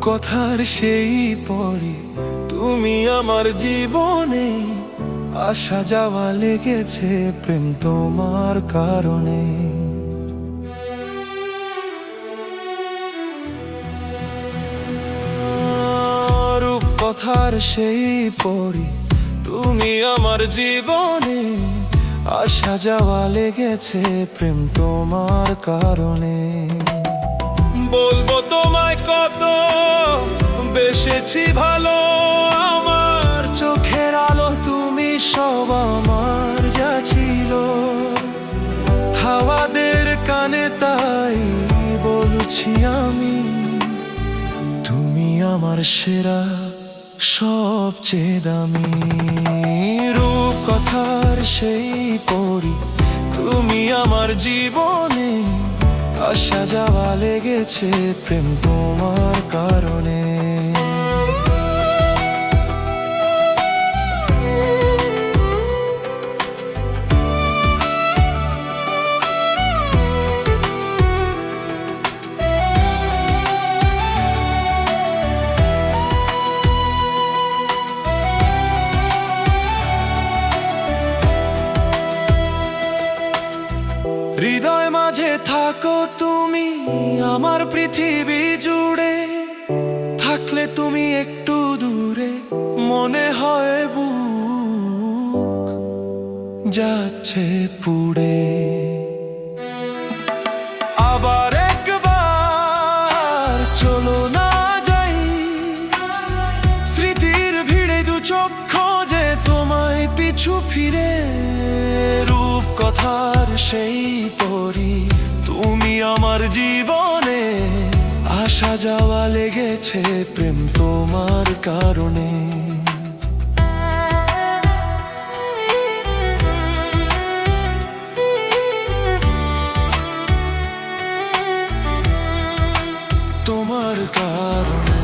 কথার সেই পরে তুমি আমার জীবনে আসা যাওয়া লেগেছে প্রেম তোমার কারণে। কথার সেই পরি তুমি আমার জীবনে আসা যাওয়া লেগেছে প্রেম তোমার কারণে। বলব তোমায় কত বেসেছি ভালো আমার চোখের আলো, তুমি সব আমার যা ছিল। হাওয়াদের কানে তাই বলছি আমি, তুমি আমার সেরা, সবচেয়ে দামি। রূপ কথার সেই পরি, তুমি আমার জীবনে আসা যাওয়া লেগেছে প্রেম তোমার কারণে। হৃদয় মাঝে থাকো তুমি, আমার পৃথিবী জুড়ে। থাকলে তুমি একটু দূরে, মনে হয় বুক যাচ্ছে পুড়ে। আবার একবার চলো না যাই, স্মৃতির ভিড়ে দু চক্ষু যে তোমায় পিছু ফিরে। কথার সেই পরি তুমি আমার জীবনে আসা যাওয়া লেগেছে প্রেম তোমার কারণে। তোমার কারণে।